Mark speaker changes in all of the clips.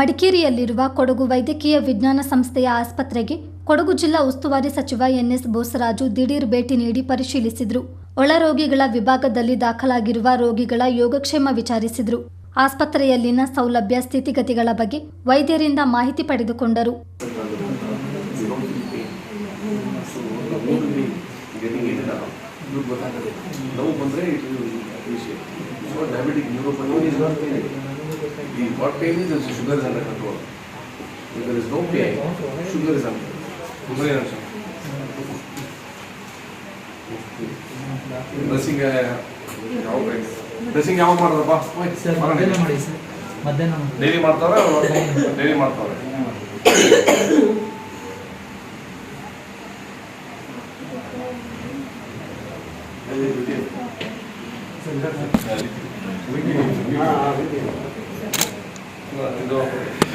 Speaker 1: ಮಡಿಕೇರಿಯಲ್ಲಿರುವ ಕೊಡಗು ವೈದ್ಯಕೀಯ ವಿಜ್ಞಾನ ಸಂಸ್ಥೆಯ ಆಸ್ಪತ್ರೆಗೆ ಕೊಡಗು ಜಿಲ್ಲಾ ಉಸ್ತುವಾರಿ ಸಚಿವ ಎನ್ಎಸ್ ಬೋಸರಾಜು ದಿಢೀರ್ ಭೇಟಿ ನೀಡಿ ಪರಿಶೀಲಿಸಿದರು. ಒಳರೋಗಿಗಳ ವಿಭಾಗದಲ್ಲಿ ದಾಖಲಾಗಿರುವ ರೋಗಿಗಳ ಯೋಗಕ್ಷೇಮ ವಿಚಾರಿಸಿದರು. ಆಸ್ಪತ್ರೆಯಲ್ಲಿನ ಸೌಲಭ್ಯ ಸ್ಥಿತಿಗತಿಗಳ ಬಗ್ಗೆ ವೈದ್ಯರಿಂದ ಮಾಹಿತಿ ಪಡೆದುಕೊಂಡರು.
Speaker 2: getting in and out. ಇವ್ರು ಗೊತ್ತಾಗುತ್ತೆ ನೋವು ಬಂದರೆ ಇಟ್ ವಿಷಯ so diabetic neuropathy is not pain the what pain is sugar is under control if there is no pain sugar is under sugar ಏನು ಡ್ರೆಸ್ಸಿಂಗ್ ಯಾವ ಡ್ರೆಸ್ಸಿಂಗ್ ಯಾವಾಗ ಮಾಡೋದಪ್ಪ
Speaker 3: ಸರ್ ಮಧ್ಯಾಹ್ನ ಮಾಡಿ ಸರ್ ಮಧ್ಯಾಹ್ನ ಮಾಡಿ
Speaker 2: ಡೈಲಿ ಮಾಡ್ತಾರ ಡೈಲಿ ಮಾಡ್ತಾರೆ ಇದು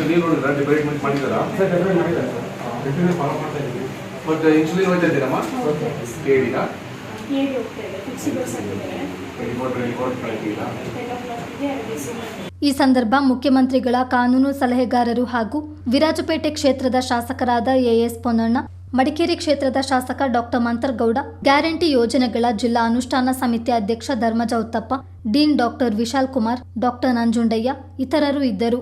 Speaker 2: ನೀವು ನೋಡಿದ್ರ ಮಾಡಿದಾರಾ ಬಟ್ ಇನ್ಸುಲಿನ್ ಹೋಗ್ತಾ ಇದ್ದೀರಮ್ಮ ಕೇಳಿಲ್ಲ
Speaker 1: ಈ ಸಂದರ್ಭ ಮುಖ್ಯಮಂತ್ರಿಗಳ ಕಾನೂನು ಸಲಹೆಗಾರರು ಹಾಗೂ ವಿರಾಜಪೇಟೆ ಕ್ಷೇತ್ರದ ಶಾಸಕರಾದ ಎಎಸ್ ಪೊನ್ನಣ್ಣ ಮಡಿಕೇರಿ ಕ್ಷೇತ್ರದ ಶಾಸಕ ಡಾಕ್ಟರ್ ಮಂತರ್ಗೌಡ ಗ್ಯಾರಂಟಿ ಯೋಜನೆಗಳ ಜಿಲ್ಲಾ ಅನುಷ್ಠಾನ ಸಮಿತಿ ಅಧ್ಯಕ್ಷ ಧರ್ಮಜೌತಪ್ಪ Uthappa dean doctor Vishal Kumar doctor Nanjundaiah ಇತರರು ಇದ್ದರು.